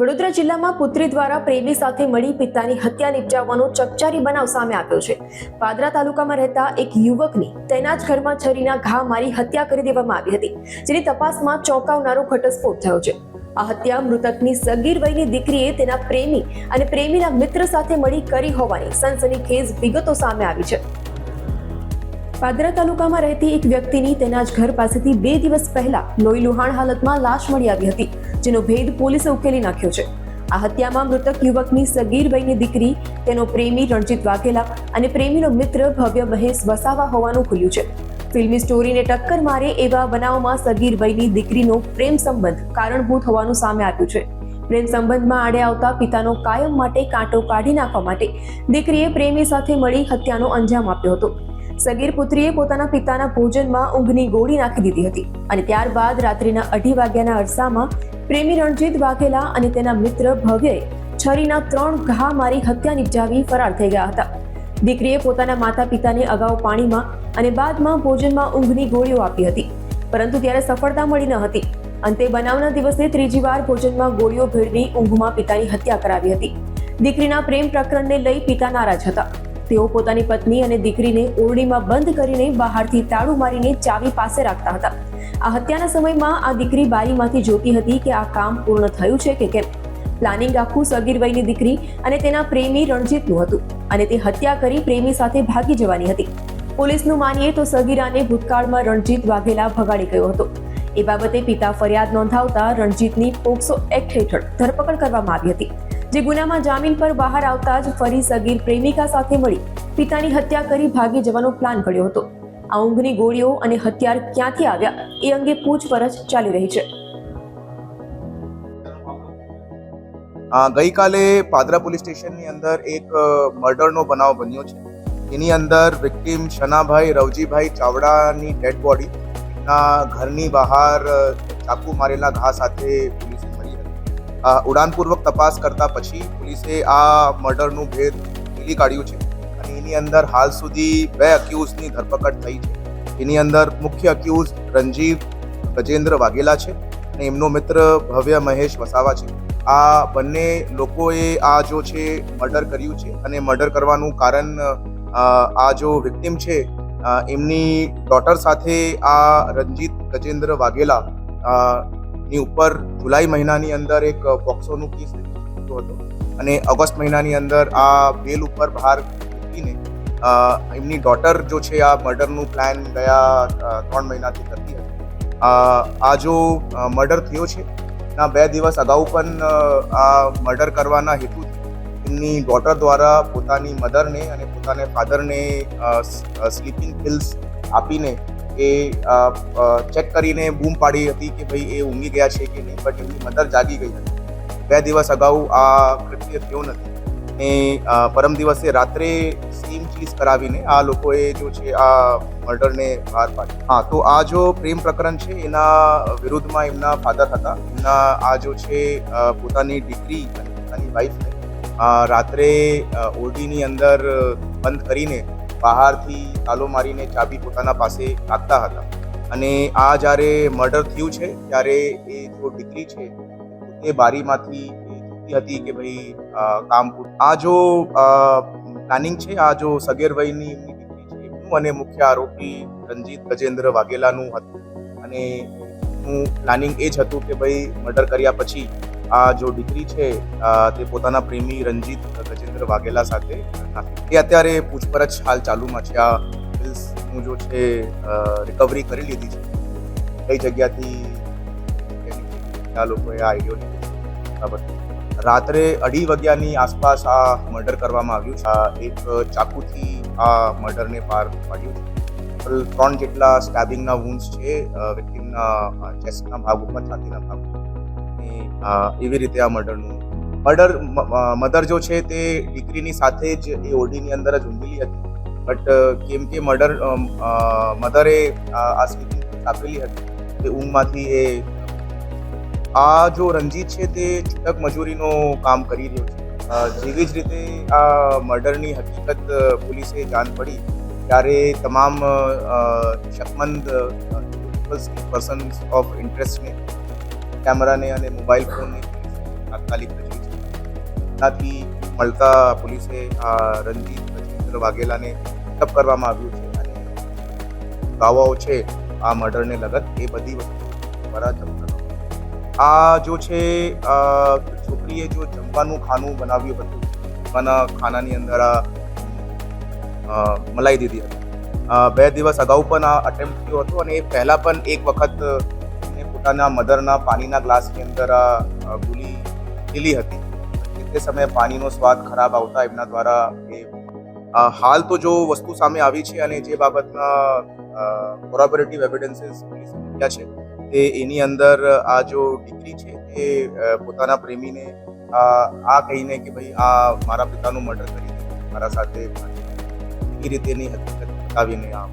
વડોદરા જિલ્લામાં પુત્રી દ્વારા પ્રેમી સાથે મળી પિતાની હત્યા નિપજાવવાનો ચકચારી બનાવ સામે આવ્યો છે. પાદરા તાલુકામાં રહેતા એક યુવકની તેના જ ઘરમાં છરીના ઘા મારી હત્યા કરી દેવામાં આવી હતી, જેની તપાસમાં ચોંકાવનારો ઘટસ્ફોટ થયો છે. આ હત્યા મૃતકની સગીર વયની દીકરીએ તેના પ્રેમી અને પ્રેમીના મિત્ર સાથે મળી કરી હોવાની સનસનીખેજ વિગતો સામે આવી છે. પાદરા તાલુકામાં રહેતી એક વ્યક્તિની તેના જ ઘર પાસેથી બે દિવસ પહેલા લોહી લુહાણ હાલતમાં લાશ મળી આવી હતી, જેનો ભેદ પોલીસે ઉકેલી નાખ્યો છે. આ હત્યામાં મૃતક યુવકની સગીર વયની દીકરી, તેનો પ્રેમી રણજીત વાઘેલા અને પ્રેમીનો મિત્ર ભવ્ય મહેશ વસાવા હોવાનું ખુલ્યું છે. ફિલ્મી સ્ટોરીને ટક્કર મારે એવા બનાવમાં સગીર વયની દીકરીનો પ્રેમ સંબંધ કારણભૂત હોવાનું સામે આવ્યું છે. પ્રેમ સંબંધમાં આડે આવતા પિતાનો કાયમ માટે કાંટો કાઢી નાખવા માટે દીકરીએ પ્રેમી સાથે મળી હત્યાનો અંજામ આપ્યો હતો. સગીર પુત્રીએ પોતાના પિતાના ભોજનમાં ઊંઘની ગોળી નાખી દીધી હતી અને ત્યારબાદ રાત્રિના અઢી વાગ્યાના અરસામાં પ્રેમી રણજીત વાઘેલા અને તેના મિત્ર ભવ્યએ છરીના ત્રણ ઘા મારી હત્યા નિપજાવી ફરાર થઈ ગયા હતા. દીકરીએ પોતાના માતા પિતાને અગાઉ પાણીમાં અને બાદમાં ભોજનમાં ઊંઘની ગોળીઓ આપી હતી, પરંતુ ત્યારે સફળતા મળી ન હતી. અંતે બનાવના દિવસે ત્રીજી વાર ભોજનમાં ગોળીઓ ભેળવી ઊંઘમાં પિતાની હત્યા કરાવી હતી. દીકરીના પ્રેમ પ્રકરણને લઈ પિતા નારાજ હતા. તેઓ પોતાની પત્ની અને દીકરીને ઓરડીમાં બંધ કરીને બહારથી તાળું મારીને ચાવી પાસે રાખતા હતા. આ હત્યાના સમયમાં આ દીકરી બારીમાંથી જોતી હતી કે આ કામ પૂર્ણ થયું છે કે કેમ? પ્લાનિંગ આખું સગીર વયની દીકરી અને તેના પ્રેમી રણજીતનું હતું અને તે હત્યા કરી પ્રેમી સાથે ભાગી જવાની હતી. પોલીસનું માનીએ તો સગીરાને ભૂતકાળમાં રણજીત વાઘેલા ભગાડી ગયો હતો. એ બાબતે પિતા ફરિયાદ નોંધાવતા રણજીતની પોક્સો એક્ટ હેઠળ ધરપકડ કરવામાં આવી હતી. જે ગુનામાં જામીન પર બહાર આવતા જ ફરી સગીર પ્રેમિકા સાથે મળી પિતાની હત્યા કરી ભાગી જવાનો પ્લાન ઘડ્યો હતો. આ ઊંઘની ગોળીઓ અને હથિયાર ક્યાંથી આવ્યા એ અંગે પૂછપરછ ચાલી રહી છે. ગઈકાલે પાદરા પોલીસ સ્ટેશનની અંદર એક મર્ડરનો બનાવ બન્યો છે. એની અંદર વિક્ટીમ શનાભાઈ, રવજીભાઈ ચાવડાની ડેડ બોડી ઘરની બહાર ચાકુ મારેલા ઘા સાથે ઉડાનપૂર્વક તપાસ કરતા પછી પોલીસે આ મર્ડરનું ભેદ ખીલી કાઢ્યું છે. અને એની અંદર હાલ સુધી બે અક્યુઝની ધરપકડ થઈ છે. એની અંદર મુખ્ય અક્યુઝ રંજીવ ગજેન્દ્ર વાઘેલા છે અને એમનો મિત્ર ભવ્ય મહેશ વસાવા છે. આ બંને લોકોએ આ જો છે મર્ડર કર્યું છે અને મર્ડર કરવાનું કારણ આ જો વિક્ટિમ છે એમની ડોટર સાથે આ રંજીત ગજેન્દ્ર વાઘેલા ની ઉપર જુલાઈ મહિનાની અંદર એક બોક્સોનું કેસ હતો. અને ઓગસ્ટ મહિનાની અંદર આ બેલ ઉપર બહાર મૂકીને એમની ડોટર જો છે, આ મર્ડરનું પ્લાન ગયા ત્રણ મહિનાથી કરતી હતી. આ જો મર્ડર થયો છે, ના બે દિવસ અગાઉ પણ આ મર્ડર કરવાના હેતુ એમની ડોટર દ્વારા પોતાની મધરને અને પોતાને ફાધરને સ્લીપિંગ પિલ્સ આપીને એ ચેક કરીને બૂમ પાડી હતી કે ભાઈ એ ઊંઘી ગયા છે કે નહીં બટ એમની મધર જાગી ગઈ હતી. બે દિવસ અગાઉ આ કૃત્ય થયો નથી. ને પરમ દિવસે રાત્રે સેમ ચીઝ કરાવીને આ લોકોએ જો છે આ મર્ડરને બહાર પાડ્યું. હા, તો આ જો પ્રેમ પ્રકરણ છે, એના વિરુદ્ધમાં એમના ફાધર હતા. એમના આ જો છે પોતાની દીકરી અને પોતાની વાઈફને રાત્રે ઓરડીની અંદર બંધ કરીને બહારથી તાલો મારીને ચાબી પોતાના પાસે રાખતા હતા. અને આ જ્યારે મર્ડર થયું છે, ત્યારે એ જો દીકરી છે એ બારીમાંથી જોતી હતી કે ભાઈ કામ આ જો પ્લાનિંગ છે, આ જો સગેર વયની એમની દીકરી છે, એમનું અને મુખ્ય આરોપી રંજીત ગજેન્દ્ર વાઘેલાનું હતું. અને હું પ્લાનિંગ એ જ હતું કે ભાઈ, મર્ડર કર્યા પછી આ જો દીકરી છે તે પોતાના પ્રેમી રંજીત ગજેન્દ્ર વાઘેલા સાથે નાખી એ અત્યારે પૂછપરછ હાલ ચાલુમાં છે. આ બિલ્સનું જો છે રિકવરી કરી લીધી છે. કઈ જગ્યાથી આ લોકોએ આ આઈડિયો લીધો બરાબર રાત્રે અઢી વાગ્યાની આસપાસ આ મર્ડર કરવામાં આવ્યું છે. આ એક ચાકુથી આ મર્ડરને પાર પાડ્યું છે. ત્રણ જેટલા સ્ટેબિંગના વુન્સ છે વિક્ટિમના ચેસ્ટના ભાગ ઉપર, છાતીના ભાગ એવી રીતે આ મર્ડરનું મર્ડર મધર જો છે તે દીકરીની સાથે જ એ ઓરડીની અંદર જ ઊંઘેલી હતી. બટ કેમ કે મર્ડર મધરે આ સ્લીપિંગ આપેલી હતી તે ઊંઘમાંથી એ આ જો રંજીત છે તે છૂટક મજૂરીનું કામ કરી રહ્યો છે. જેવી જ રીતે આ મર્ડરની હકીકત પોલીસે જાણ પડી ત્યારે તમામ શકમંદ પર્સન્સ ઓફ ઇન્ટરેસ્ટને કેમેરાને અને મોબાઈલ ફોનને તાત્કાલિક એનાથી મળતા પોલીસે આ રણજીત રજિન્દ્ર વાઘેલાને અટક કરવામાં આવ્યું છે અને દાવાઓ છે આ મર્ડરને લગત એ બધી વસ્તુ આ જો છે છોકરીએ જો જમવાનું ખાનું બનાવ્યું હતું, જમવાના ખાનાની અંદર આ મલાઈ દીધી હતી. બે દિવસ અગાઉ પણ આ અટેમ્પ્ટ થયો હતો અને એ પહેલાં પણ એક વખત પોતાના મધરના પાણીના ગ્લાસની અંદર આ ગોળી લીલી હતી. તે સમયે પાણીનો સ્વાદ ખરાબ આવતા એમના દ્વારા એ હાલ તો જો વસ્તુ સામે આવી છે અને જે બાબતના કોરોબરેટિવ એવિડન્સીસ પોલીસે મૂક્યા છે, તે એની અંદર આ જો દીકરી છે તે પોતાના પ્રેમીને આ કહીને કે ભાઈ આ મારા પિતાનું મર્ડર કરી મારા સાથે એ રીતે એની હકીકત બતાવીને આ